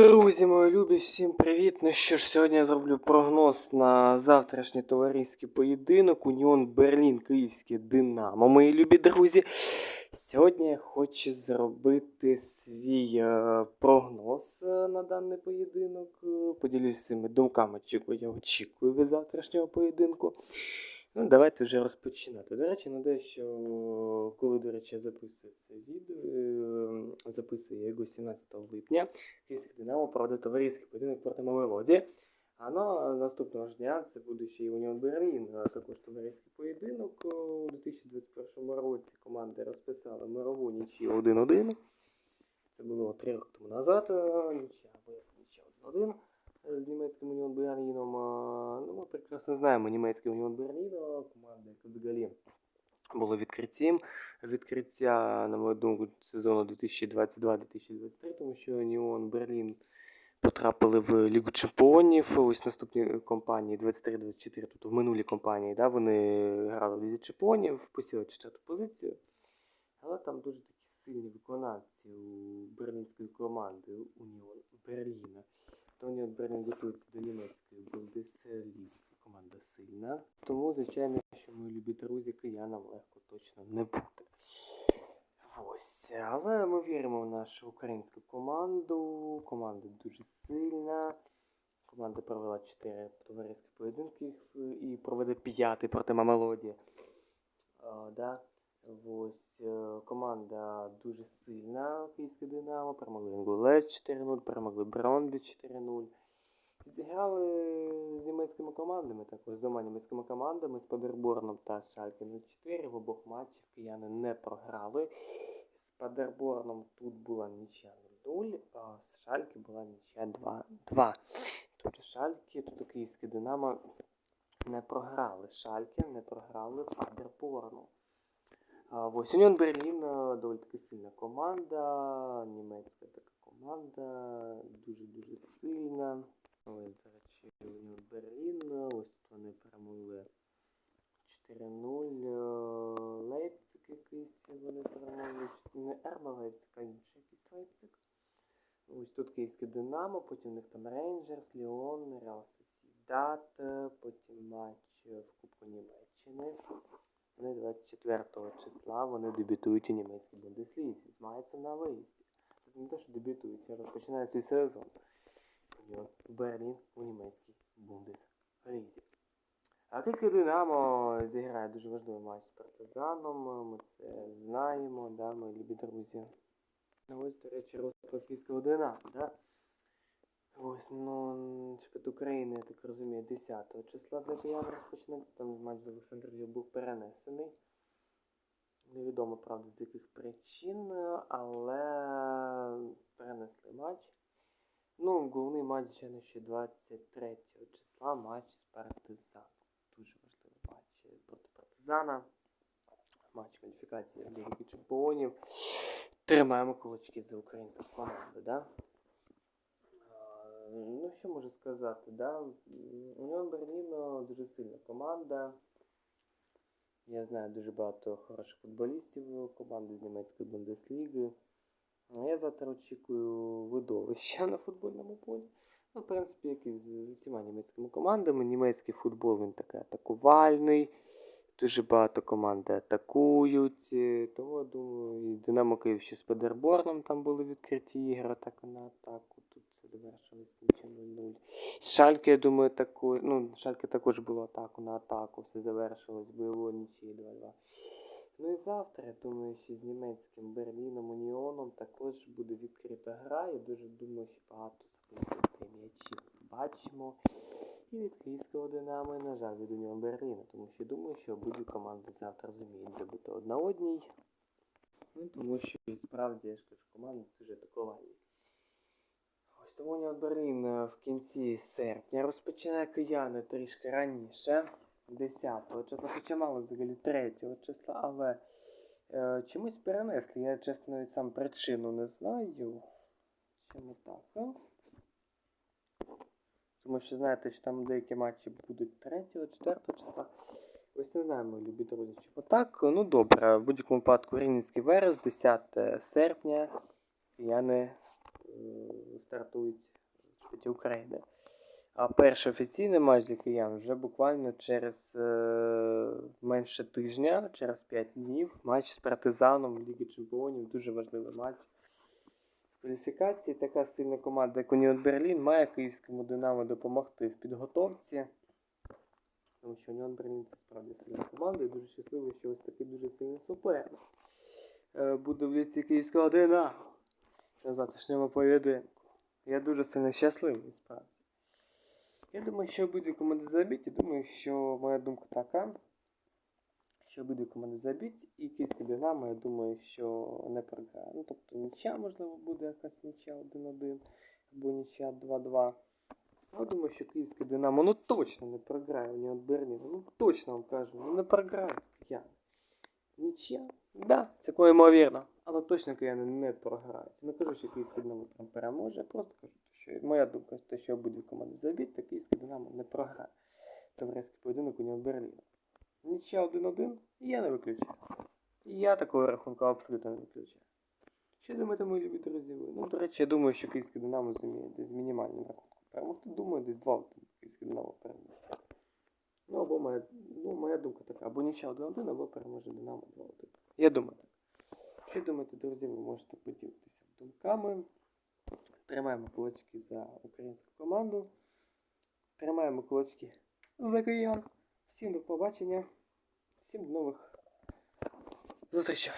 Друзі, мої любі, всім привіт! Ну що ж, сьогодні я зроблю прогноз на завтрашній товариський поєдинок Уніон Берлін, Київське Динамо. Мої любі друзі. Сьогодні я хочу зробити свій е, прогноз е, на даний поєдинок. Е, Поділюсь своїми думками, чого я очікую від завтрашнього поєдинку. Ну, давайте вже розпочинати. До речі, нагадаю, що коли, до речі, записую це відео, е, записую його 17 липня. Київське Динамо проведе товариський поєдинок проти Мелоді. А ну, наступного ж дня це буде ще й Уніон Берлін, також товариський поєдинок. У 2021 році команди розписали мирову нічию 1-1. Це було три роки тому назад. Нічия або нічия 1-1 е, з німецьким Уніон Берліном. Ну, ми прекрасно знаємо німецький Уніон Берлін, а команда, яка взагалі було відкриттям. Відкриття, на мою думку, сезону 2022-2023, тому що Уніон Берлін потрапили в Лігу Чемпіонів. Ось наступні компанії 23-24, тобто в минулій компанії, да, вони грали в Лізі Чемпіонів, посіли четверту позицію. Але там дуже такі сильні виконавці у берлінської команди Уніон Берліна. То Уніон Берлін готується до німецької Бундесліги. Команда сильна. Тому, звичайно, що мої любі друзі, киянам легко точно не буде. Ось, але ми віримо в нашу українську команду. Команда дуже сильна. Команда провела 4 товариські поєдинки і проведе 5 проти Мамелоді. Да. Ось е, команда дуже сильна, Київське Динамо. Перемогли Інгулець 4-0, перемогли Бронбі 4-0. Зіграли з німецькими командами, також з двома німецькими командами, з Падерборном та Шальке 04. В обох матчах кияни не програли. З Падерборном тут була нічия 0, а з Шальки була нічия 2-2. Тобто Шальки, тут Київське Динамо не програли. Шальки не програли Падерборну. Ось Уніон Берлін е, доволі таки сильна команда, німецька така команда, дуже-дуже сильна. Ось, до речі, Уніон Берлін, ось тут вони перемогли 4-0. е, Лейпциг якийсь вони перемогли. Не Ерба Лейпциг, а інший якийсь Лейпциг. Ось тут Київське Динамо, потім у них там Рейнджерс, Ліон, Реал Сосідат, е, потім матч в Кубку Німеччини. Вони 24 числа вони дебютують у німецькій Бундеслізі з на виїзді. Це не те, що дебютують, а розпочинає цей сезон. Берлін у німецькій Бундеслізі. А Динамо зіграє дуже важливий матч з партизаном. Ми це знаємо, да, мої любі друзі. Ну, Ось, до речі, розклад Київського Динамо, да? Ось, ну, чемпіонат України, я так розумію, 10 числа для киян розпочнеться. Там матч з Олександрією був перенесений. Невідомо, правда, з яких причин, але перенесли матч. Ну, головний матч, звичайно, ще 23 числа матч з Партизаном. Дуже важливий матч проти Партизана. Матч кваліфікації Ліги Чемпіонів. Тримаємо кулачки за українську команду, да? Ну, що можу сказати, да? Уніон Берлін е, дуже сильна команда. Я знаю дуже багато хороших футболістів команди з німецької Бундесліги. Я завтра очікую видовища на футбольному полі. Ну, в принципі, як і з усіма німецькими командами. Німецький футбол він такий атакувальний. Дуже багато команди атакують. е, Тому я думаю, і Динамо Київ ще з Педерборном там були відкриті ігри, атака на атаку. Тут це завершилось нічим 0-0. Шальки, я думаю, таку, ну, Шальки також було атаку на атаку, все завершилось бойовою нічиєю 2-2. Ну і завтра, я думаю, що з німецьким Берліном Уніоном також буде відкрита гра. Я дуже думаю, що багато забитих м'ячів бачимо. І від Київського Динамо, і, на жаль, від Уніон Берліна, тому що думаю, що обидві команди завтра зуміють забити одна одній. Ну, тому що справді я ж кажу, команди дуже атакувальні. Тому Берлін е, в кінці серпня розпочинає кияни трішки раніше, 10 числа, хоча мало взагалі 3 числа, але е, чомусь перенесли. Я чесно навіть сам причину не знаю. Чому так? Тому що знаєте, що там деякі матчі будуть 3 4 числа. Ось не знаю, мої любі друзі, чому так. Ну добре, в будь-якому випадку Рівненський верес, 10 серпня. Кияни е, стартують в України. А перший офіційний матч для киян вже буквально через е, менше тижня, через 5 днів, матч з партизаном Ліги Чемпіонів. Дуже важливий матч. В кваліфікації така сильна команда, як Уніон Берлін, має київському Динамо допомогти в підготовці. Тому що Уніон Берлін це справді сильна команда і дуже щасливий, що ось такий дуже сильний суперник е, буде в ліці київського Динамо на завтрашньому поєдинку. Я дуже сильно щасливий, справді. Я думаю, що обидві команди заб'ють, і думаю, що моя думка така, що обидві команди заб'ють, і київське Динамо, я думаю, що не програє. Ну, тобто нічия, можливо, буде якась нічия 1-1 або нічия 2-2. Я думаю, що київське Динамо ну точно не програє Уніон Берлін. Ну точно вам кажу, ну не програє я. Нічия? Да, це ймовірно. Але точно кияни не програють. Не кажу, що київське Динамо прям переможе. Просто кажу, що моя думка, те, що обидві команди заб'ють, то київське Динамо не програє. Товариський поєдинок Уніон Берліна. Нічия 1-1 я не виключаю. І я такого рахунку абсолютно не виключаю. Що думаєте, мої любі друзі? Ну, до речі, я думаю, що київське Динамо зуміє десь мінімальним рахунком перемогти. Думаю, десь 2-1 київське Динамо переможе. Ну, або моя, ну, моя думка така, або нічия 1-1, або переможе Динамо 2-1. Я думаю так. Що думаєте, друзі, ви можете поділитися думками. Тримаємо кулачки за українську команду. Тримаємо кулачки за киян. Всім до побачення. Всім до нових зустрічей.